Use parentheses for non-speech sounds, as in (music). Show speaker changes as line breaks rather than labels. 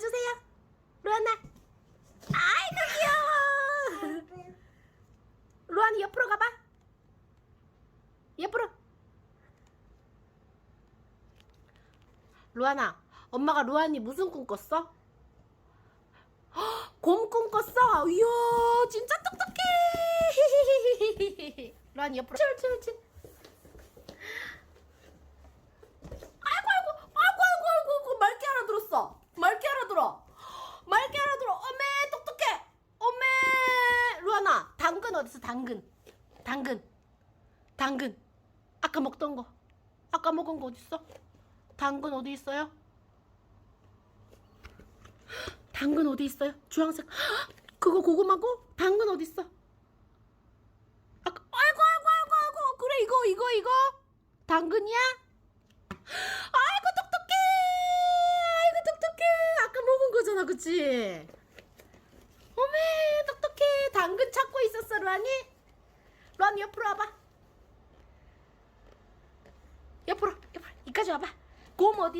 보여주세요. 로안아. 아이고 귀여워. 로안이 옆으로 가봐. 옆으로. 로안아, 엄마가 로안이 무슨 꿈 꿨어? (gasps) 곰 꿈꿨어. 이야, 진짜 똑똑해. (laughs) 로안이 옆으로. 옳지, 옳지. 루안아, 당근 어딨어? 당근, 당근, 당근. 아까 먹던 거. 아까 먹은 거 어딨어? 당근 어디 있어요? 당근 어디 있어요? 주황색. 그거 고구마고? 당근 어디 있어? 아까, 아이고, 아이고, 아이고, 아이고. 그래, 이거, 이거, 이거. 당근이야? 아이고, 똑똑해. 아이고, 똑똑해. 아까 먹은 거잖아, 그치? 어메, 루안이? 루안이 옆으로 와봐. 옆으로, 옆으로. 이까지 와봐. 곰 어디